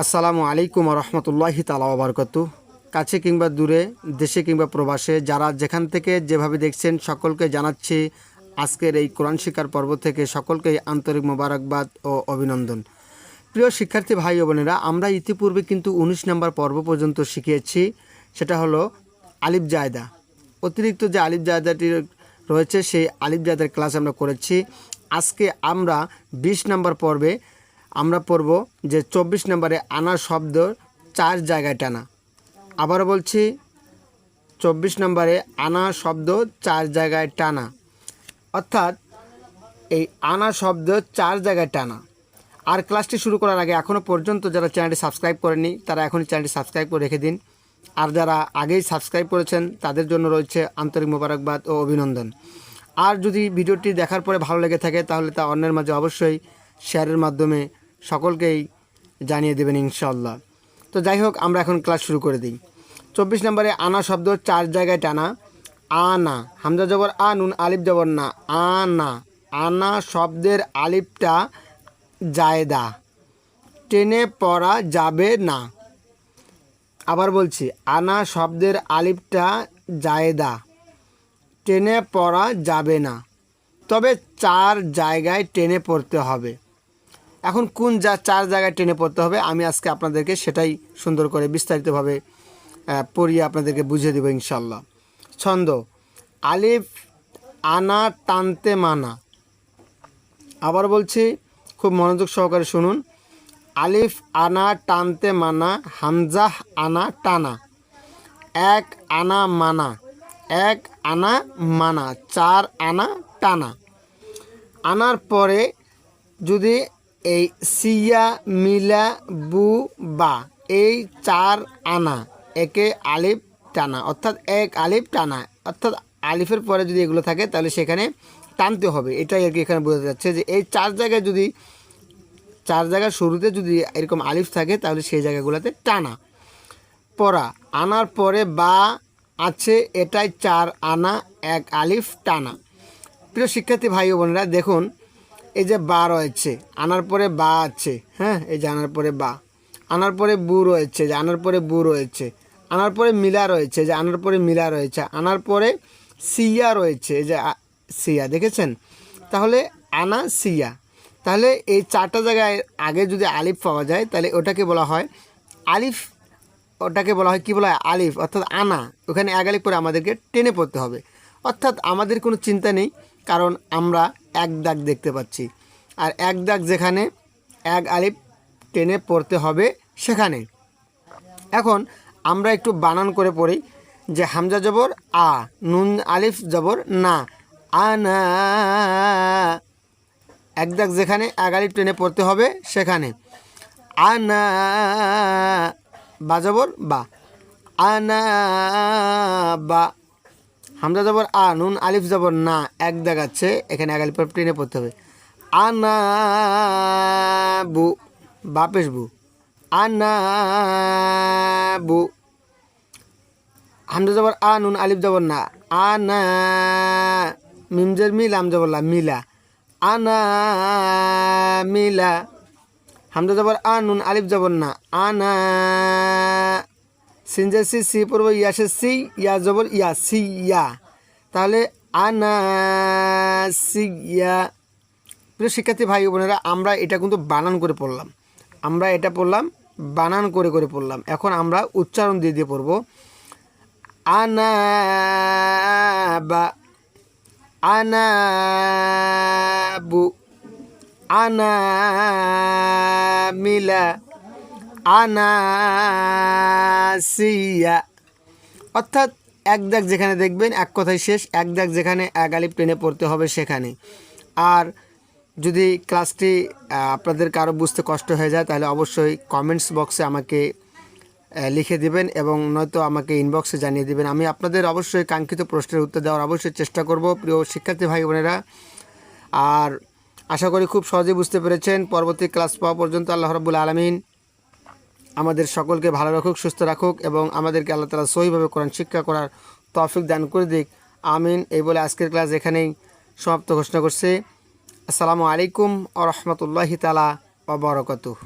আসসালামু আলাইকুম রহমতুল্লাহি তালা বারকত। কাছে কিংবা দূরে, দেশে কিংবা প্রবাসে, যারা যেখান থেকে যেভাবে দেখছেন, সকলকে জানাচ্ছি আজকের এই কোরআন শিকার পর্ব থেকে সকলকে আন্তরিক মোবারকবাদ ও অভিনন্দন। প্রিয় শিক্ষার্থী ভাই ও বোনেরা, আমরা ইতিপূর্বে কিন্তু উনিশ নম্বর পর্ব পর্যন্ত শিখিয়েছি, সেটা হলো আলিফ জায়দা। অতিরিক্ত যে আলিফ জায়দাটি রয়েছে, সেই আলিফ জায়দার ক্লাস আমরা করেছি। আজকে আমরা বিশ নম্বর পর্বে আমরা পড়ব যে চব্বিশ নম্বরে আনা শব্দ চার জায়গায় টানা। আবার বলছি, চব্বিশ নম্বরে আনা শব্দ চার জায়গায় টানা। অর্থাৎ এই আনা শব্দ চার জায়গায় টানা। আর ক্লাসটি শুরু করার আগে এখনও পর্যন্ত যারা চ্যানেলটি সাবস্ক্রাইব করেনি তারা এখনই চ্যানেলটি সাবস্ক্রাইব করে রেখে দিন। আর যারা আগেই সাবস্ক্রাইব করেছেন, তাদের জন্য রয়েছে আন্তরিক মোবারকবাদ ও অভিনন্দন। আর যদি ভিডিওটি দেখার পরে ভালো লেগে থাকে, তাহলে তা অন্যের মাঝে অবশ্যই শেয়ারের মাধ্যমে সকলকেই জানিয়ে দেবেন ইনশাল্লাহ তো যাই হোক, আমরা এখন ক্লাস শুরু করে দিই। চব্বিশ নম্বরে আনা শব্দ চার জায়গায় টানা। আনা, হামজা জবর আ, নুন, আলিফ জবর না। আনা আনা শব্দের আলিফটা জায়দা। টেনে পড়া যাবে না। আবার বলছি, আনা শব্দের আলিফটা জায়দা। টেনে পড়া যাবে না। তবে চার জায়গায় টেনে পড়তে হবে। এখন কোন যা চার জায়গায় টেনে পড়তে হবে, আমি আজকে আপনাদেরকে সেটাই সুন্দর করে বিস্তারিতভাবে পড়িয়ে আপনাদেরকে বুঝিয়ে দেবো ইনশাল্লাহ ছন্দ, আলিফ, আনা, টানতে, মানা। আবার বলছি, খুব মনোযোগ সহকারে শুনুন। আলিফ, আনা, টানতে, মানা, হামজাহ, আনা, টানা। এক, আনা, মানা। এক, আনা, মানা। চার, আনা, টানা। আনার পরে যদি এই সিয়া, মিলা, বু, বা এই চার আনা, একে আলিফ টানা, অর্থাৎ এক আলিফ টানা, অর্থাৎ আলিফের পরে যদি এগুলো থাকে তাহলে সেখানে টানতে হবে। এটাই আর কি এখানে বোঝা যাচ্ছে যে এই চার জায়গায় যদি, চার জায়গার শুরুতে যদি এরকম আলিফ থাকে তাহলে সেই জায়গাগুলোতে টানা। পড়া, আনার পরে বা আছে, এটাই চার আনা, এক আলিফ টানা। প্রিয় শিক্ষার্থী ভাই বোনেরা, দেখুন এই যে বা রয়েছে, আনার পরে বা আছে হ্যাঁ এই যে আনার পরে বা, আনার পরে বু রয়েছে যে আনার পরে বু রয়েছে, আনার পরে মিলা রয়েছে যে আনার পরে মিলা রয়েছে, আনার পরে সিয়া রয়েছে, এই যে সিয়া, দেখেছেন? তাহলে আনা সিয়া, তাহলে এই চারটা জায়গায় আগে যদি আলিফ পাওয়া যায়, তাহলে ওটাকে বলা হয় আলিফ, ওটাকে বলা হয় কী বলা হয়? আলিফ, অর্থাৎ আনা, ওখানে এক আলিফ করে আমাদেরকে টেনে পড়তে হবে। অর্থাৎ আমাদের কোনো চিন্তা নেই কারণ আমরা এক দাগ দেখতে পাচ্ছি। আর এক দাগ যেখানে, এক আলিফ টেনে পড়তে হবে সেখানে। এখন আমরা একটু বানান করে পড়ি যে হামজা জবর আ, নুন আলিফ জবর না। আনা এক দাগ যেখানে, এক আলিফ টেনে পড়তে হবে সেখানে। আনা বা জবর, বা। আনা বা। হামজা জবর আ, নুন, আলিফ জবর না, এক দেখাচ্ছে, এখানে এক আলিফ টেনে পড়তে হবে। আনা বু বা পেশ বু। আনা বু। হামজা জবর আ, নুন, আলিফ জবর না। আনা মিমজের মিল, আম জবর লা, মিলা। আনা মিলা। হামজা জবর আ, নুন, আলিফ জবর না। আনা সিনজের সি সি পড়ব ইয়াসের সি, ইয়া জবর, ইয়া, সি, ইয়া। তাহলে আনা, সি, ইয়া। প্রিয় শিক্ষার্থী ভাই বোনেরা, আমরা এটা কিন্তু বানান করে পড়লাম। আমরা এটা পড়লাম, বানান করে করে পড়লাম। এখন আমরা উচ্চারণ দিয়ে দিয়ে পড়ব। আনা বা, আনা বু, আনা মিলা আনা সিয়া অর্থাৎ এক দাগ যেখানে দেখবেন, এক কথায় শেষ, এক দাগ যেখানে এক আলিফ টেনে পড়তে হবে সেখানে। আর যদি ক্লাসটি আপনাদের কারও বুঝতে কষ্ট হয়ে যায়, তাহলে অবশ্যই কমেন্টস বক্সে আমাকে লিখে দিবেন এবং নয়তো আমাকে ইনবক্সে জানিয়ে দিবেন। আমি আপনাদের অবশ্যই কাঙ্ক্ষিত প্রশ্নের উত্তর দেওয়ার অবশ্যই চেষ্টা করব, প্রিয় শিক্ষার্থী ভাই বোনেরা। আর আশা করি খুব সহজে বুঝতে পেরেছেন। পরবর্তী ক্লাস পাওয়া পর্যন্ত আল্লাহ রব্বুল আলমিন আমাদের সকলকে ভালো রাখুক, সুস্থ রাখুক এবং আমাদেরকে আল্লাহ তালা সহিভাবে কোরআন শিক্ষা করার তফিক দান করে দিক। আমিন। এই বলে আজকের ক্লাস এখানেই সমাপ্ত ঘোষণা করছে। আসসালামু আলাইকুম আ রহমতুল্লাহি তালা অবরকতুহ